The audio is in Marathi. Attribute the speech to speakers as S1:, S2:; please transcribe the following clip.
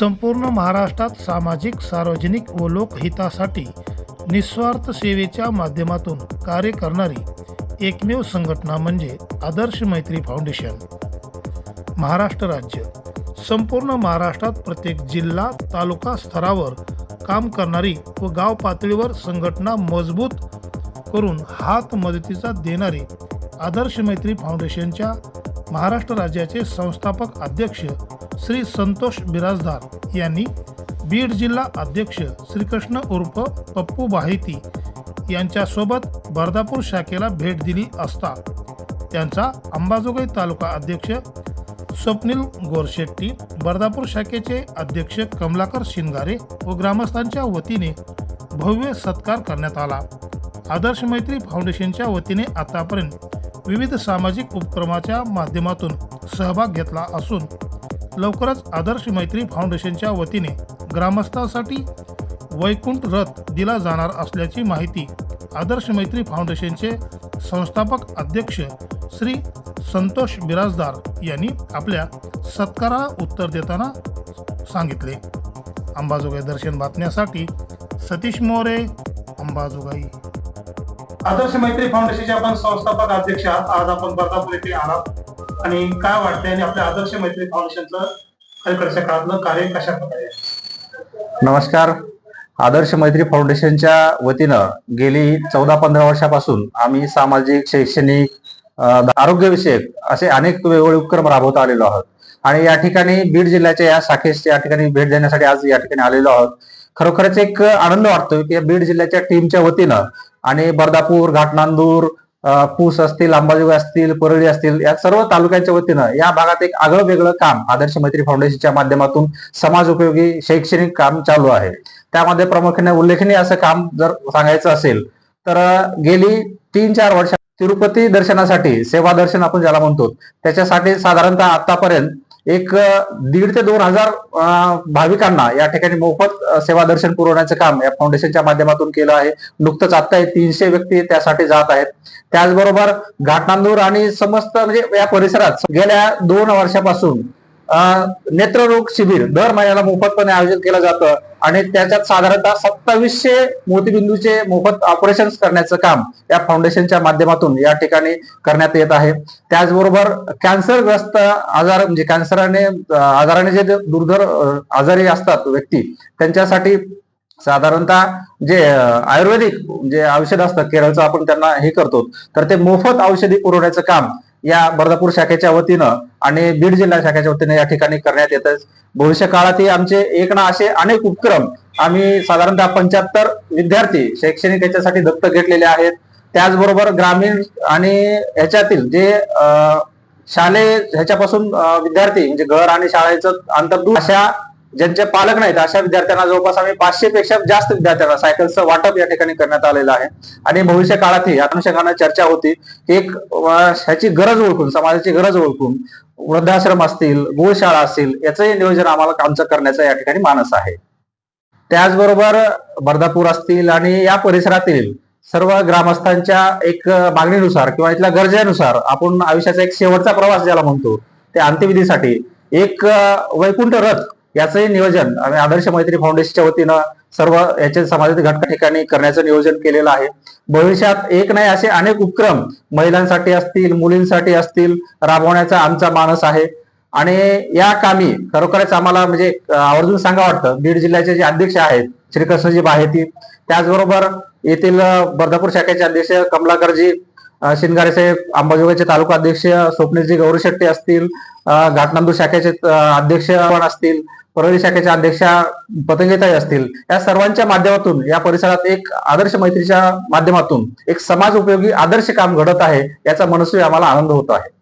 S1: संपूर्ण महाराष्ट्रात सामाजिक सार्वजनिक व लोकहितासाठी निस्वार्थ सेवेच्या माध्यमातून कार्य करणारी एकमेव संघटना म्हणजे आदर्श मैत्री फाउंडेशन. महाराष्ट्र राज्य. संपूर्ण महाराष्ट्रात प्रत्येक जिल्हा तालुका स्तरावर काम करणारी व गाव पातळीवर संघटना मजबूत करून हात मदतीचा देणारी आदर्श मैत्री फाउंडेशनच्या महाराष्ट्र राज्याचे संस्थापक अध्यक्ष श्री संतोष बिराजदार यांनी बीड जिल्हा अध्यक्ष श्रीकृष्ण उर्फ पप्पू बाहिती यांच्यासोबत बर्दापूर शाखेला भेट दिली असता त्यांचा अंबाजोगाई तालुका अध्यक्ष स्वप्नील गोरशेट्टी बर्दापूर शाखेचे अध्यक्ष कमलाकर शिंगारे व ग्रामस्थांच्या वतीने भव्य सत्कार करण्यात आला. आदर्श मैत्री फाउंडेशनच्या वतीने आतापर्यंत विविध सामाजिक उपक्रमाच्या माध्यमातून सहभाग घेतला असून लवकरच आदर्श मैत्री फाउंडेशनच्या वतीने ग्रामस्थांसाठी वैकुंठ रथ दिला जाणार असल्याची माहिती आदर्श मैत्री फाउंडेशनचे संस्थापक अध्यक्ष श्री संतोष बिराजदार यांनी आपल्या सत्काराला उत्तर देताना सांगितले. अंबाजोगाई दर्शन बातम्यासाठी सतीश मोरे अंबाजोगाई. आदर्श मैत्री फाउंडेशनचे आपण संस्थापक अध्यक्ष आहात. आज आपण बर्दापूर येथे आहात. आणि काय वाटतंय आणि आपल्या आदर्श मैत्री फाउंडेशनचं अलीकडच्या काळातलं कार्य कशा प्रकारे
S2: नमस्कार. आदर्श मैत्री फाउंडेशनच्या वतीनं गेली चौदा पंधरा वर्षापासून आम्ही सामाजिक शैक्षणिक आरोग्यविषयक असे अनेक वेगवेगळे उपक्रम राबवत आलेलो आहोत. आणि या ठिकाणी बीड जिल्ह्याच्या या शाखेस या ठिकाणी भेट देण्यासाठी आज या ठिकाणी आलेलो आहोत. खरोखरच एक आनंद वाटतोय की बीड जिल्ह्याच्या टीमच्या वतीनं आणि बर्दापूर घाटनांदूर पूस असतील अंबाजोगाई असतील परळी असतील या सर्व तालुक्यांच्या वतीनं या भागात एक आगळं वेगळं काम आदर्श मैत्री फाउंडेशनच्या माध्यमातून समाज उपयोगी शैक्षणिक काम चालू आहे. त्यामध्ये प्रामुख्याने उल्लेखनीय असं काम जर सांगायचं असेल तर गेली तीन चार वर्ष तिरुपती दर्शनासाठी सेवा दर्शन आपण ज्याला म्हणतो त्याच्यासाठी साधारणतः आतापर्यंत एक दीड ते दोन हजार भाविकांना या ठिकाणी मोफत सेवा दर्शन पुरवण्याचं काम या फाउंडेशनच्या माध्यमातून केलं आहे. नुकतंच आता हे तीनशे व्यक्ती त्यासाठी जात आहेत. त्याचबरोबर घाटनांदूर आणि समस्त म्हणजे या परिसरात गेल्या दोन वर्षापासून नेत्ररोग शिबिर दर महिन्याला मोफतपणे आयोजित केलं जातं आणि त्याच्यात साधारणतः सत्तावीसशे मोतीबिंदूचे मोफत ऑपरेशन करण्याचं काम या फाउंडेशनच्या माध्यमातून या ठिकाणी करण्यात येत आहे. त्याचबरोबर कॅन्सरग्रस्त आजार म्हणजे कॅन्सराने आजाराने जे दुर्धर आजारी असतात व्यक्ती त्यांच्यासाठी साधारणतः जे आयुर्वेदिक जे औषध असतं केरळचं आपण त्यांना हे करतो तर ते मोफत औषधी पुरवण्याचं काम या बर्दापूर शाखेच्या वतीनं आणि बीड जिल्हा शाखेच्या वतीनं या ठिकाणी करण्यात येतं भविष्य काळातही आमचे एक ना असे अनेक उपक्रम आम्ही साधारणतः पंच्याहत्तर विद्यार्थी शैक्षणिक याच्यासाठी दत्तक घेतलेले आहेत. त्याचबरोबर ग्रामीण आणि ह्याच्यातील जे शालेय ह्याच्यापासून विद्यार्थी म्हणजे घर आणि शाळेचं अंतर दूर अशा ज्यांचे पालक नाहीत अशा विद्यार्थ्यांना जवळपास आम्ही पाचशे पेक्षा जास्त विद्यार्थ्यांना सायकलचं वाटप या ठिकाणी करण्यात आलेलं आहे. आणि भविष्य काळातही या अनुषंगाने चर्चा होती. एक ह्याची गरज ओळखून समाजाची गरज ओळखून वृद्धाश्रम असतील गोशाळा असतील याचंही नियोजन आम्हाला आमचं करण्याचा या ठिकाणी मानस आहे. त्याचबरोबर बर्दापूर असतील आणि या परिसरातील सर्व ग्रामस्थांच्या एक मागणीनुसार किंवा इथल्या गरजेनुसार आपण आयुष्याचा एक शेवटचा प्रवास ज्याला म्हणतो त्या अंत्यविधीसाठी एक वैकुंठ रथ याचंही नियोजन आम्ही आदर्श मैत्री फाउंडेशनच्या वतीनं सर्व याचे समाजातील घटका ठिकाणी करण्याचं नियोजन केलेलं आहे. भविष्यात एक नाही असे अनेक उपक्रम महिलांसाठी असतील मुलींसाठी असतील राबवण्याचा आमचा मानस आहे. आणि या कामी खरोखरच आम्हाला म्हणजे आवर्जून सांगा वाटतं बीड जिल्ह्याचे जे अध्यक्ष आहेत श्रीकृष्णजी बाहेती त्याचबरोबर येथील बर्धापूर बर्दापूर शाखेचे अध्यक्ष कमलाकरजी अं, शिंगारे साहेब अंबाजोगाईचे तालुका अध्यक्ष स्वप्नेशजी गौरी शेट्टी असतील अं, घाटनांदूर शाखेचे अध्यक्ष पण असतील परळी शाखेच्या अध्यक्षा पतंगेताई असतील या सर्वांच्या माध्यमातून या परिसरात एक आदर्श मैत्रीच्या माध्यमातून एक समाज उपयोगी आदर्श काम घडत आहे याचा मनस्वी आम्हाला आनंद होतो आहे.